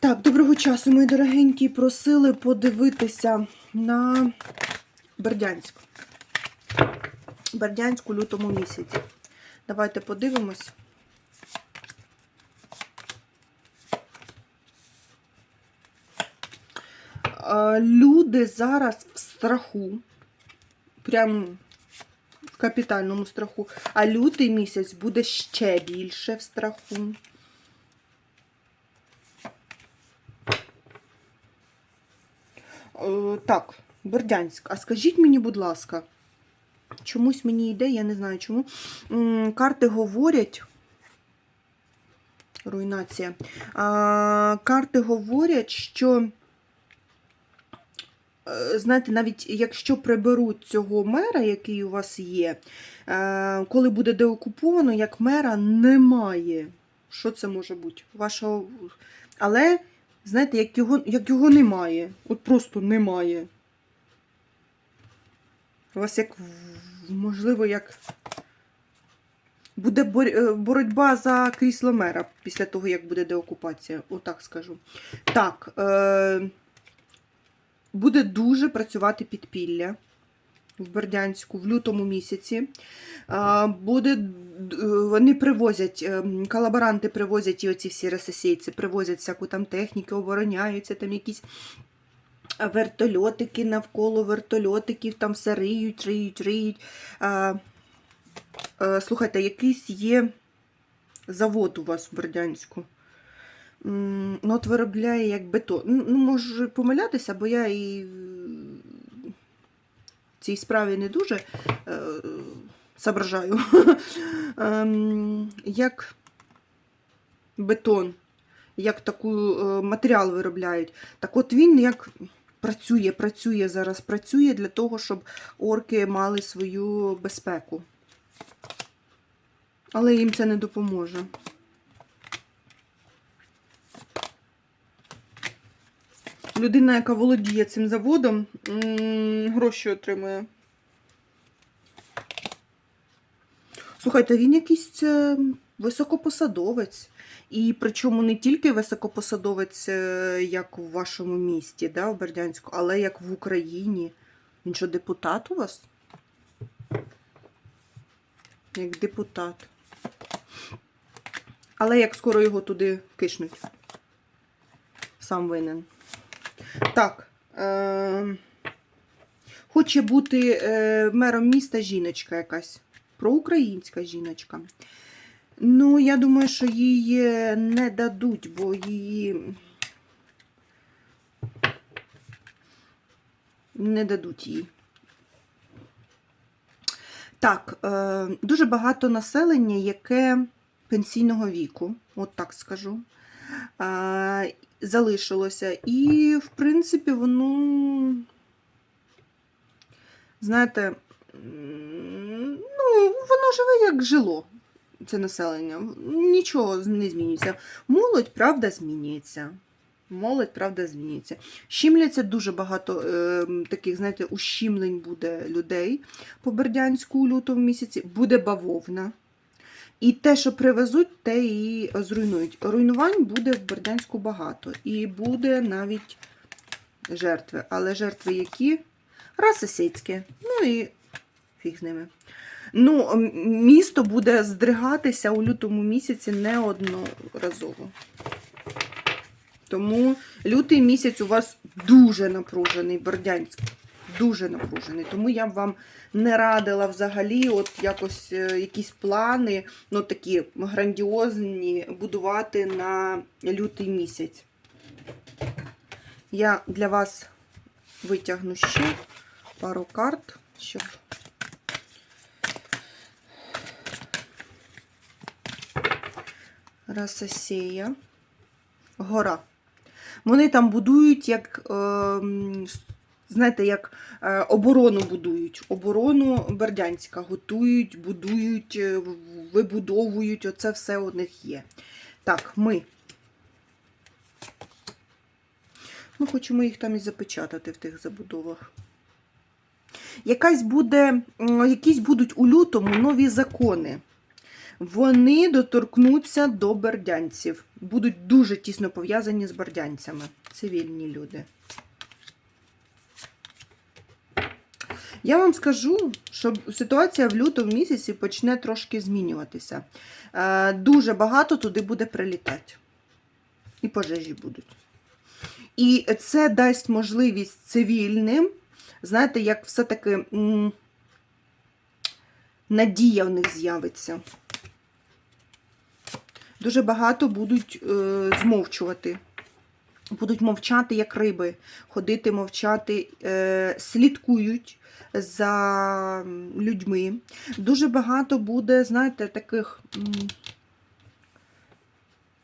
Так, доброго часу, мої дорогенькі. Просили подивитися на Бердянськ. Бердянськ у лютому місяці. Давайте подивимось. Люди зараз в страху. Прям в капітальному страху. А лютий місяць буде ще більше в страху. Так, Бердянськ. А скажіть мені, будь ласка, чомусь мені йде, я не знаю чому. Карти говорять. Руйнація. А, карти говорять, що, е, знаєте, навіть якщо приберуть цього мера, який у вас є, е, коли буде деокуповано, як мера немає. Що це може бути? Вашого... Але Знаєте, як його, як його немає. От просто немає. У вас як, можливо, як буде е, боротьба за крісло мера після того, як буде деокупація. Отак скажу. Так, е- буде дуже працювати підпілля в Бердянську в лютому місяці. Буде, вони привозять, ем, колаборанти привозять і оці всі ресесійці, привозять всяку там техніку, обороняються, там якісь вертольотики навколо вертольотиків, там все риють, риють, риють. Е, Слухайте, якийсь є завод у вас в Бердянську. Ну, от виробляє як бетон. Ну, можу помилятися, бо я і в цій справі не дуже е, соображаю. Як бетон, як таку е, матеріал виробляють. Так от він як працює, працює зараз, працює для того, щоб орки мали свою безпеку. Але їм це не допоможе. Людина, яка володіє цим заводом, гроші отримує. Слухайте, він якийсь е, високопосадовець. І причому не тільки високопосадовець, е, як в вашому місті, да, в Бердянську, але як в Україні. Він що, депутат у вас? Як депутат. Але як скоро його туди кишнуть? Сам винен. Так. Е- хоче бути е- мером міста жіночка якась. Проукраїнська жіночка. Ну, я думаю, що її не дадуть, бо її не дадуть їй. Так, е, дуже багато населення, яке пенсійного віку, от так скажу, е, залишилося. І, в принципі, воно, знаєте, ну, воно живе як жило, це населення. Нічого не змінюється. Молодь, правда, змінюється. Молодь, правда, змінюється. Щімляться дуже багато е, таких, знаєте, ущімлень буде людей по Бердянську у лютому місяці. Буде бавовна. І те, що привезуть, те і зруйнують. Руйнувань буде в Бердянську багато. І буде навіть жертви. Але жертви які? Расисицькі. Ну і фіг з ними. Ну, місто буде здригатися у лютому місяці неодноразово. Тому лютий місяць у вас дуже напружений, Бердянськ. Дуже напружений. Тому я б вам не радила взагалі, от якось е, якісь плани, ну такі грандіозні, будувати на лютий місяць. Я для вас витягну ще пару карт, щоб. Расасея. Гора. Вони там будують як, е, знаєте, як е, оборону будують. Оборону Бердянська готують, будують, е, вибудовують. Оце все у них є. Так, ми. Ми хочемо їх там і запечатати в тих забудовах. Якась буде, якісь будуть у лютому нові закони. Вони доторкнуться до бердянців. Будуть дуже тісно пов'язані з бердянцями. Цивільні люди. Я вам скажу, що ситуація в лютому місяці почне трошки змінюватися. Е, Дуже багато туди буде прилітати. І пожежі будуть. І це дасть можливість цивільним, знаєте, як все-таки надія в них з'явиться. Дуже багато будуть е, змовчувати. Будуть мовчати, як риби, ходити, мовчати, е, слідкують за людьми. Дуже багато буде, знаєте, таких.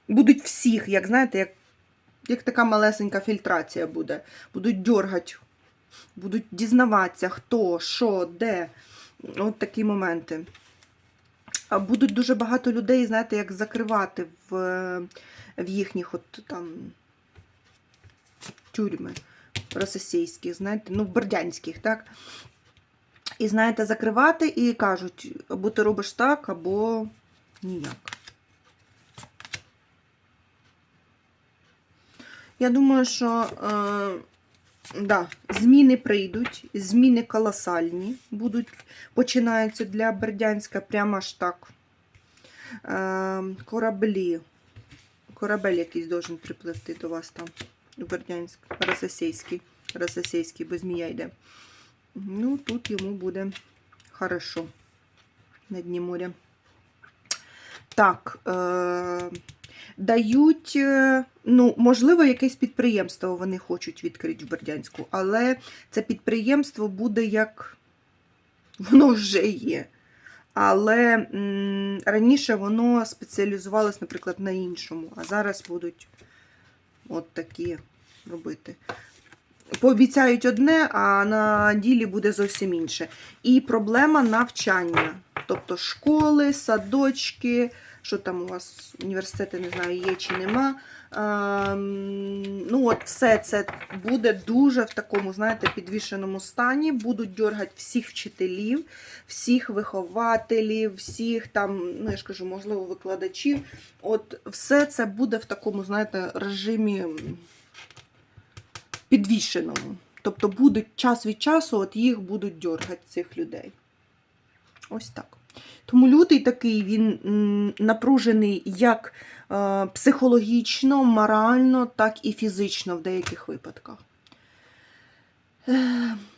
Будуть всіх, як знаєте, як, як така малесенька фільтрація буде. Будуть дьоргати, будуть дізнаватися, хто, що, де. От такі моменти. Будуть дуже багато людей, знаєте, як закривати в, в їхніх от там тюрми російських, знаєте, ну, бердянських, так? І, знаєте, закривати і кажуть, або ти робиш так, або ніяк. Я думаю, що е, да, зміни прийдуть, зміни колосальні будуть, починаються для Бердянська прямо аж так. Е, кораблі. Корабель якийсь должен припливти до вас там, Бердянськ, російський, російський, бо змія йде. Ну, тут йому буде хорошо на дні моря. Так, е, дають, е, ну, можливо, якесь підприємство вони хочуть відкрити в Бердянську, але це підприємство буде як воно вже є. Але м, раніше воно спеціалізувалось, наприклад, на іншому, а зараз будуть от такі робити. Пообіцяють одне, а на ділі буде зовсім інше. І проблема навчання. Тобто школи, садочки, що там у вас університети, не знаю, є чи нема. Ем, ну, от все це буде дуже в такому, знаєте, підвішеному стані. Будуть дергати всіх вчителів, всіх вихователів, всіх там, ну я ж кажу, можливо, викладачів. От все це буде в такому, знаєте, режимі підвішеному. Тобто будуть час від часу, от їх будуть дергати, цих людей. Ось так. Тому лютий такий він напружений як е, психологічно, морально, так і фізично в деяких випадках.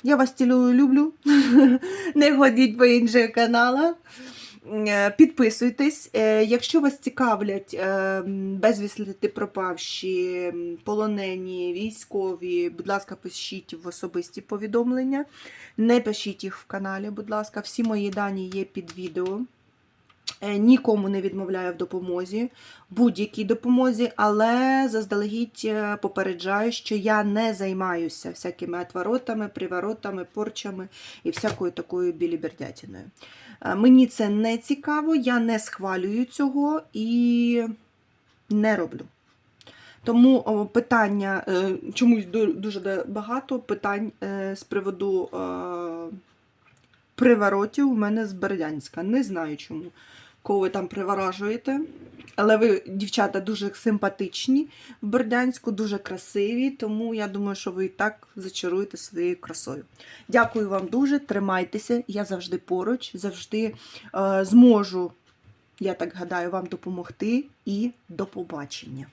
Я вас цілую, люблю. Не ходіть по інших каналах. Е, Підписуйтесь. Е, Якщо вас цікавлять е, м, безвіслити пропавші, полонені, військові, будь ласка, пишіть в особисті повідомлення. Не пишіть їх в каналі, будь ласка. Всі мої дані є під відео. Нікому не відмовляю в допомозі, будь-якій допомозі, але заздалегідь попереджаю, що я не займаюся всякими отворотами, приворотами, порчами і всякою такою білібердятіною. Е, Мені це не цікаво, я не схвалюю цього і не роблю. Тому питання, е, чомусь дуже багато питань е, з приводу приворотів у мене з Бердянська. Не знаю чому, кого ви там приворажуєте. Але ви, дівчата, дуже симпатичні в Бердянську, дуже красиві, тому я думаю, що ви і так зачаруєте своєю красою. Дякую вам дуже, тримайтеся, я завжди поруч, завжди е, зможу, я так гадаю, вам допомогти і до побачення.